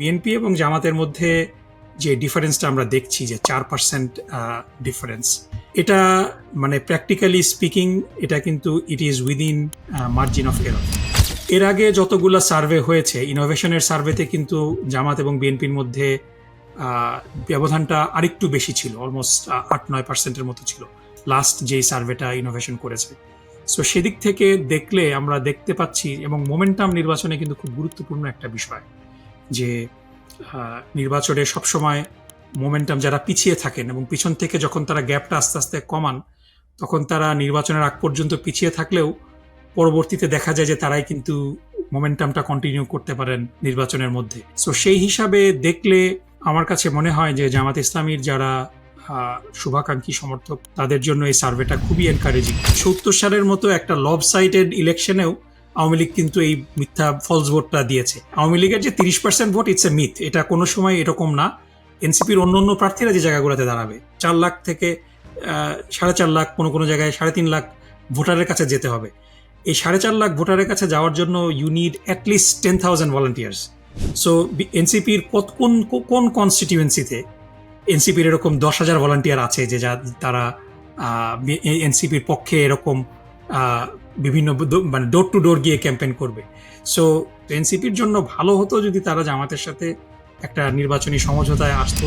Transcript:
BNP এবং জামাতের মধ্যে যে ডিফারেন্সটা আমরা দেখছি, যে চার পার্সেন্ট ডিফারেন্স এটা মানে প্র্যাকটিক্যালি স্পিকিং এটা কিন্তু it is within margin of error এর আগে যতগুলো সার্ভে হয়েছে ইনোভেশনের সার্ভেতে কিন্তু জামাত এবং বিএনপির মধ্যে ব্যবধানটা আরেকটু বেশি ছিল অলমোস্ট আট নয় পার্সেন্টের মতো ছিল লাস্ট যেই সার্ভেটা ইনোভেশন করেছে। সো সেদিক থেকে দেখলে আমরা দেখতে পাচ্ছি এবং মোমেন্টাম নির্বাচনে কিন্তু খুব গুরুত্বপূর্ণ একটা বিষয়। যে নির্বাচনে সবসময় মোমেন্টাম যারা পিছিয়ে থাকেন এবং পিছন থেকে যখন তারা গ্যাপটা আস্তে আস্তে কমান, তখন তারা নির্বাচনের আগ পর্যন্ত পিছিয়ে থাকলেও পরবর্তীতে দেখা যায় যে তারাই কিন্তু মোমেন্টামটা কন্টিনিউ করতে পারেন নির্বাচনের মধ্যে। সো সেই হিসাবে দেখলে আমার কাছে মনে হয় যে জামাত ইসলামীর যারা শুভাকাঙ্ক্ষী সমর্থক, তাদের জন্য এই সার্ভেটা খুবই এনকারেজিং সত্তর সালের মতো একটা লব সাইটেড ইলেকশনেও আওয়ামী লীগ কিন্তু এই মিথ্যা ফলস ভোটটা দিয়েছে। আওয়ামী লীগের যে তিরিশ percent vote it's a myth এটা কোনো সময় এরকম না। এনসিপির অন্য অন্য প্রার্থীরা যে জায়গাগুলোতে দাঁড়াবে, চার লাখ থেকে সাড়ে চার লাখ, কোনো কোনো জায়গায় সাড়ে তিন লাখ ভোটারের কাছে যেতে হবে। এই সাড়ে চার লাখ ভোটারের কাছে যাওয়ার জন্য you need at least ten thousand volunteers so এনসিপির কত কোন কোন কনস্টিটিউয়েন্সিতে এনসিপির এরকম দশ হাজার ভলান্টিয়ার আছে যে যা তারা এনসিপির পক্ষে এরকম বিভিন্ন মানে ডোর টু ডোর গিয়ে ক্যাম্পেন করবে। সো এনসিপির জন্য ভালো হতো যদি তারা জামাতের সাথে একটা নির্বাচনী সমঝোতায় আসতো।